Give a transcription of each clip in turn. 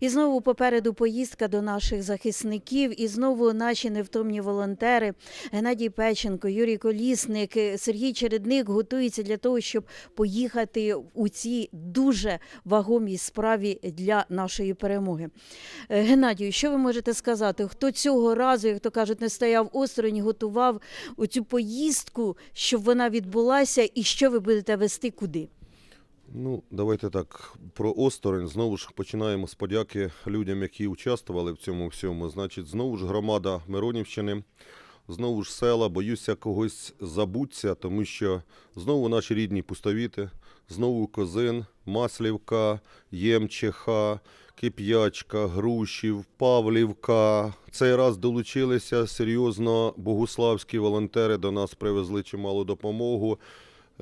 І знову попереду поїздка до наших захисників, і знову наші невтомні волонтери Геннадій Печенко, Юрій Колісник, Сергій Чередник готуються для того, щоб поїхати у цій дуже вагомій справі для нашої перемоги. Геннадію, що ви можете сказати? Хто цього разу, як то кажуть, не стояв осторонь, готував цю поїздку, щоб вона відбулася, і що ви будете вести куди? Ну, давайте так. Про осторонь знову ж починаємо з подяки людям, які участвували в цьому всьому. Значить, знову ж громада Миронівщини, знову ж села, боюся когось забуться, тому що знову наші рідні пустовіти, знову Козин, Маслівка, Ємчиха, Кип'ячка, Грушів, Павлівка. Цей раз долучилися серйозно богуславські волонтери до нас привезли чималу допомогу.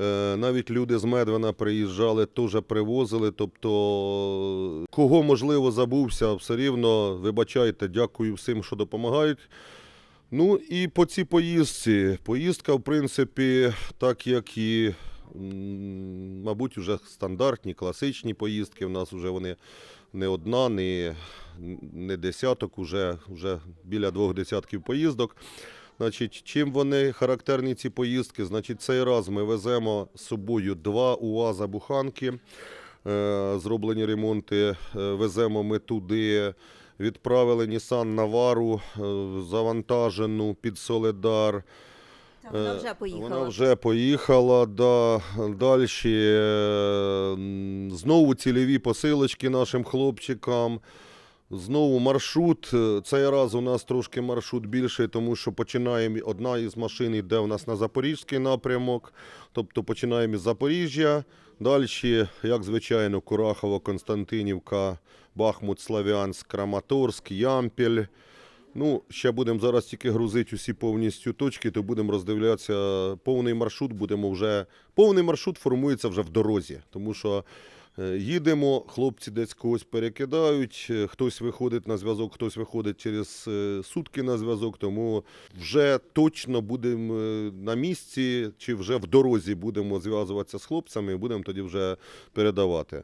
Е, Навіть люди з Медвина приїжджали, теж привозили. Тобто, кого можливо забувся, все рівно вибачайте, дякую всім, що допомагають. Ну і по цій поїздці. Поїздка, в принципі, так як і, мабуть, вже стандартні, класичні поїздки. У нас вже вони не одна, не, не десяток, уже, вже біля двох десятків поїздок. Значить, чим вони характерні ці поїздки? Значить, цей раз ми веземо з собою два УАЗа буханки, е, зроблені ремонти. е, Веземо ми туди. Відправили Nissan Навару е, завантажену під Соледар. Вона вже поїхала. Вона вже поїхала. Да. Далі знову цільові посилочки нашим хлопчикам. Знову маршрут. Е, Цей раз у нас трошки маршрут більший, тому що починаємо. Одна із машин йде у нас на Запорізький напрямок. Тобто починаємо із Запоріжжя. Далі, як звичайно, Курахово, Константинівка, Бахмут, Славянськ, Краматорськ, Ямпіль. Ну, ще будемо зараз тільки грузити усі повністю точки, то будемо роздивлятися повний маршрут. Будемо вже повний маршрут формується вже в дорозі, тому що їдемо, хлопці десь когось перекидають, е, хтось виходить на зв'язок, хтось виходить через е, сутки на зв'язок. Тому вже точно будемо е, на місці чи вже в дорозі будемо зв'язуватися з хлопцями і будемо тоді вже передавати.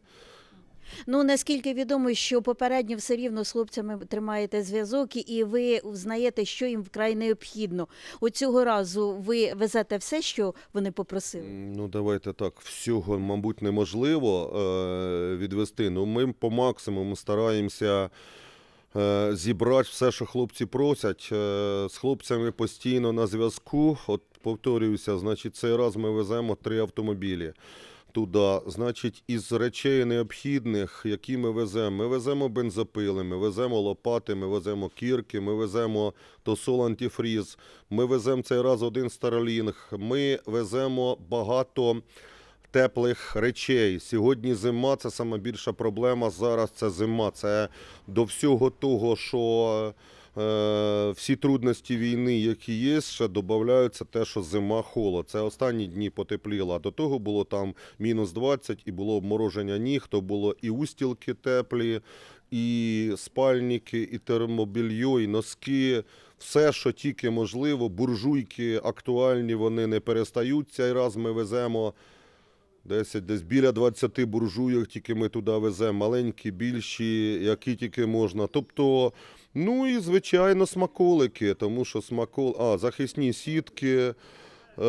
Ну наскільки відомо, що попередньо все рівно з хлопцями тримаєте зв'язок, і ви знаєте, що їм вкрай необхідно. У цього разу ви везете все, що вони попросили. Ну, давайте так. Всього, мабуть, неможливо е, відвести. Ну, ми по максимуму стараємося е, зібрати все, що хлопці просять. Е, з хлопцями постійно на зв'язку. От повторююся, значить, цей раз ми веземо три автомобілі. Туди, значить, із речей необхідних, які ми веземо, ми веземо бензопили, ми веземо лопати, ми веземо кірки, ми веземо тосол антифріз, ми веземо цей раз один старолінг, ми веземо багато теплих речей. Сьогодні зима це сама більша проблема. Зараз це зима. Це до всього того, що всі трудності війни, які є, ще додаються те, що зима холод. Це останні дні потепліло. До того було там мінус 20 і було обмороження ніг, то було і устілки теплі, і спальники, і термобільйо, і носки. Все, що тільки можливо, буржуйки актуальні, вони не перестають. Цей раз ми веземо 10, десь біля 20 буржуйок, тільки ми туди веземо, маленькі, більші, які тільки можна. Тобто, ну і звичайно, смаколики, тому що смакол... а, захисні сітки. Е,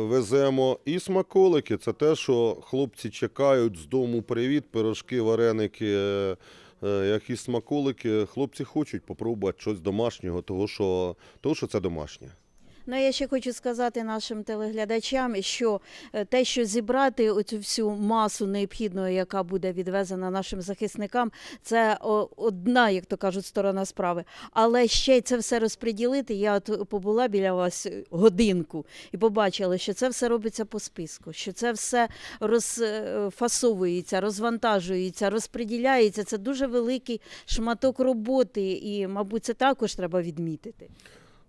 веземо і смаколики. Це те, що хлопці чекають з дому привіт, пирожки, вареники, е, е, якісь смаколики. Хлопці хочуть попробувати щось домашнього, того що, того, що це домашнє. Ну я ще хочу сказати нашим телеглядачам, що е, те, що зібрати оцю всю масу необхідного, яка буде відвезена нашим захисникам, це одна, як то кажуть, сторона справи. Але ще й це все розподілити. Я от побула біля вас е, годинку і побачила, що це все робиться по списку, що це все розфасовується, розвантажується, розподіляється. Це дуже великий шматок роботи, і, мабуть, це також треба відмітити.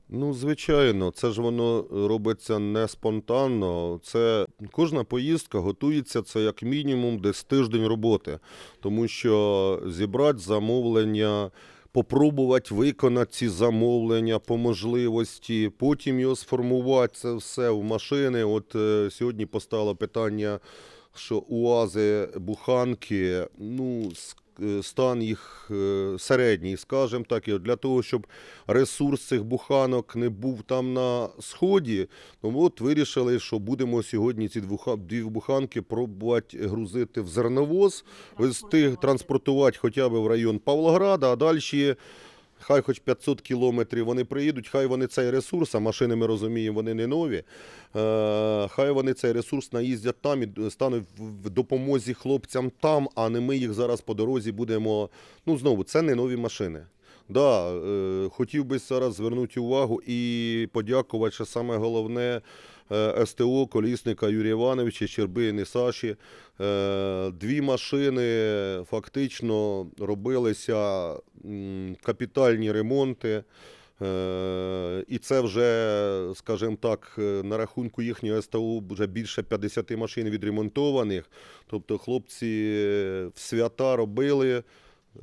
Ну, звичайно, це ж воно робиться не спонтанно. Це кожна поїздка готується це як мінімум десь тиждень роботи, тому що зібрати замовлення. Попробувати виконати ці замовлення по можливості, потім його сформувати це все в машини. От е, сьогодні постало питання, що УАЗи, буханки, ну, стан їх е, середній, скажімо так, і для того, щоб ресурс цих буханок не був там на сході, ну от вирішили, що будемо сьогодні ці дві буханки пробувати грузити в зерновоз, вести, транспортувати хоча б в район Павлограда, а далі. Хай хоч 500 кілометрів вони приїдуть, хай вони цей ресурс, а машини ми розуміємо, вони не нові. Е, хай вони цей ресурс наїздять там і стануть в- допомозі хлопцям там, а не ми їх зараз по дорозі будемо. Ну знову, це не нові машини. Да, е, хотів би зараз звернути увагу і подякувати, що саме головне СТО колісника Юрія Івановича, Щербини Саші. Е, Дві машини фактично робилися капітальні ремонти. Е, І це вже, скажімо так, е, на рахунку їхнього СТО вже більше 50 машин відремонтованих. Тобто хлопці е, в свята робили.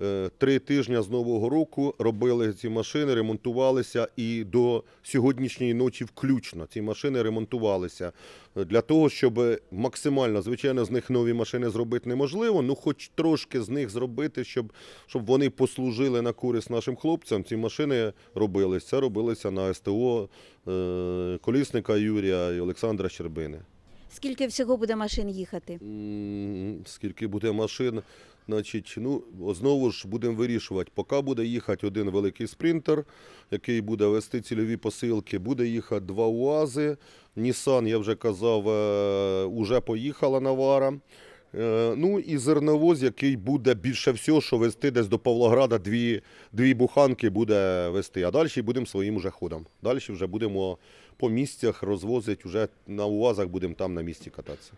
Е, Три тижні з Нового року робили ці машини, ремонтувалися і до сьогоднішньої ночі включно ці машини ремонтувалися. Для того, щоб максимально, звичайно, з них нові машини зробити неможливо, ну хоч трошки з них зробити, щоб, щоб вони послужили на користь нашим хлопцям. Ці машини робились. Це робилося на СТО е, колісника Юрія і Олександра Щербини. Скільки всього буде машин їхати? Скільки буде машин, значить, ну, знову ж будемо вирішувати. Поки буде їхати один великий спринтер, який буде вести цільові посилки, буде їхати два УАЗи. Нісан, я вже казав, е, уже поїхала Навара. Е, Ну і зерновоз, який буде більше всього, що вести десь до Павлограда дві, дві буханки буде вести. А далі будемо своїм уже ходом. Далі вже будемо по місцях розвозити, вже на УАЗах будемо там на місці кататися.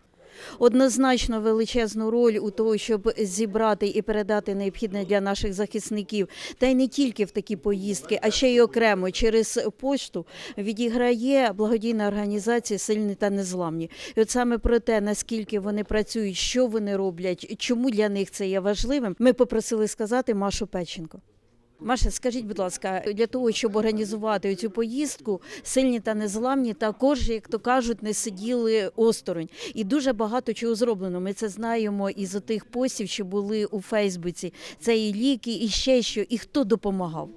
Однозначно величезну роль у того, щоб зібрати і передати необхідне для наших захисників, та й не тільки в такі поїздки, а ще й окремо через пошту відіграє благодійна організація Сильні та незламні. І от саме про те, наскільки вони працюють, що вони роблять, чому для них це є важливим, ми попросили сказати Машу Печенко. Маша, скажіть, будь ласка, для того, щоб організувати цю поїздку, сильні та незламні також, як то кажуть, не сиділи осторонь. І дуже багато чого зроблено. Ми це знаємо із тих постів, що були у Фейсбуці. Це і ліки, і ще що, і хто допомагав.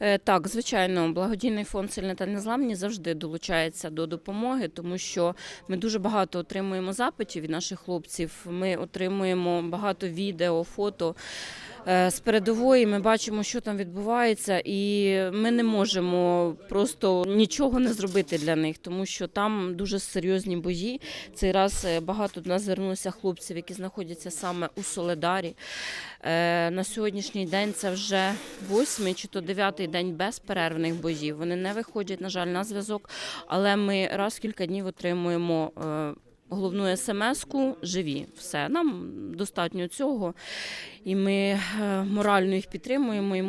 Е, Так, звичайно, благодійний фонд «Сильні та незламні завжди долучається до допомоги, тому що ми дуже багато отримуємо запитів від наших хлопців. Ми отримуємо багато відео, фото. Е, З передової ми бачимо, що там відбувається, і ми не можемо просто нічого не зробити для них, тому що там дуже серйозні бої. Цей раз е, багато до нас звернулося хлопців, які знаходяться саме у Соледарі. Е, На сьогоднішній день це вже восьмий чи то дев'ятий день безперервних боїв. Вони не виходять, на жаль, на зв'язок, але ми раз в кілька днів отримуємо. Головну смс-ку живі, все нам достатньо цього, і ми е, морально їх підтримуємо і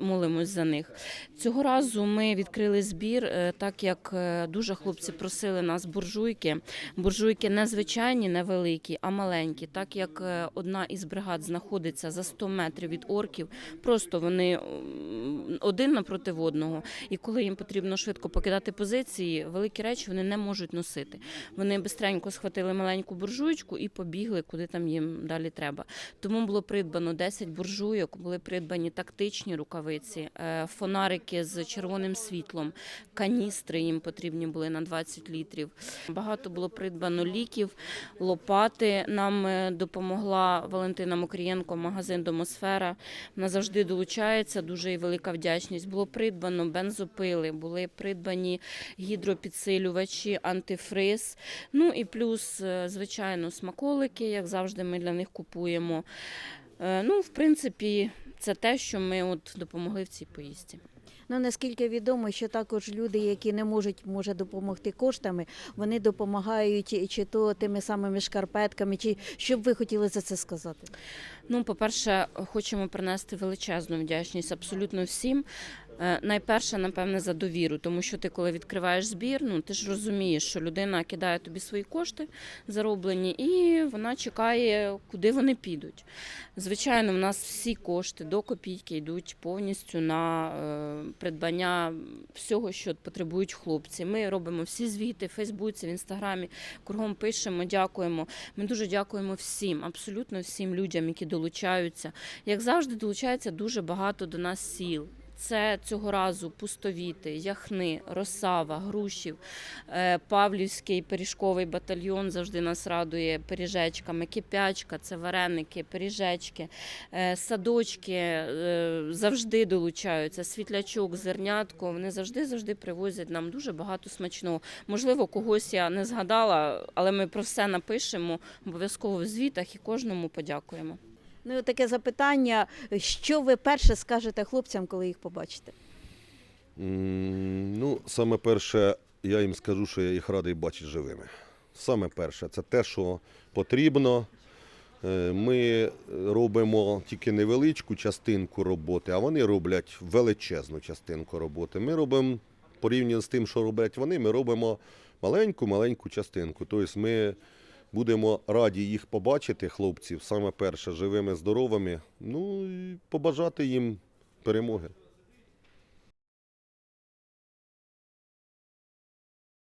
молимось за них. Цього разу ми відкрили збір, е, так як е, дуже хлопці просили нас буржуйки. Буржуйки не звичайні, не великі, а маленькі. Так як одна із бригад знаходиться за 100 метрів від орків, просто вони один напроти одного. І коли їм потрібно швидко покидати позиції, великі речі вони не можуть носити. Вони бистренько схватили маленьку буржуйку і побігли, куди там їм далі треба. Тому було придбано 10 буржуйок, були придбані тактичні рукавиці, е, фонарики з червоним світлом, каністри їм потрібні були на 20 літрів. Багато було придбано ліків, лопати. Нам е, допомогла Валентина Мокрієнко, магазин Домосфера. Вона завжди долучається. Дуже їй велика вдячність. Було придбано бензопили, були придбані гідропідсилювачі, антифриз. Ну і плюс, е, звичайно, смаколики, як завжди, ми для них купуємо. Е, Ну, в принципі, це те, що ми от допомогли в цій поїздці. Ну наскільки відомо, що також люди, які не можуть може допомогти коштами, вони допомагають чи то тими самими шкарпетками, чи що б ви хотіли за це сказати? Ну, по-перше, хочемо принести величезну вдячність абсолютно всім. Е, Найперше, напевне, за довіру, тому що ти, коли відкриваєш збір, ну ти ж розумієш, що людина кидає тобі свої кошти зароблені, і вона чекає, куди вони підуть. Звичайно, в нас всі кошти до копійки йдуть повністю на е, придбання всього, що потребують хлопці. Ми робимо всі звіти в Фейсбуці, в інстаграмі, кругом пишемо, дякуємо. Ми дуже дякуємо всім, абсолютно всім людям, які долучаються. Як завжди, долучається дуже багато до нас сіл. Це цього разу пустовіти, яхни, Росава, Грушів, е, Павлівський пиріжковий батальйон завжди нас радує пиріжечками, кипячка, це вареники, пиріжечки, е, садочки е, завжди долучаються. Світлячок, зернятко. Вони завжди завжди привозять нам дуже багато смачного. Можливо, когось я не згадала, але ми про все напишемо обов'язково в звітах і кожному подякуємо. Ну, таке запитання: що ви перше скажете хлопцям, коли їх побачите? Ну, саме перше, я їм скажу, що я їх радий бачити живими. Саме перше, це те, що потрібно. Е, Ми робимо тільки невеличку частинку роботи, а вони роблять величезну частинку роботи. Ми робимо порівняно з тим, що роблять вони, ми робимо маленьку-маленьку частинку. Тобто ми будемо раді їх побачити, хлопців, саме перше, живими, здоровими. Ну і побажати їм перемоги.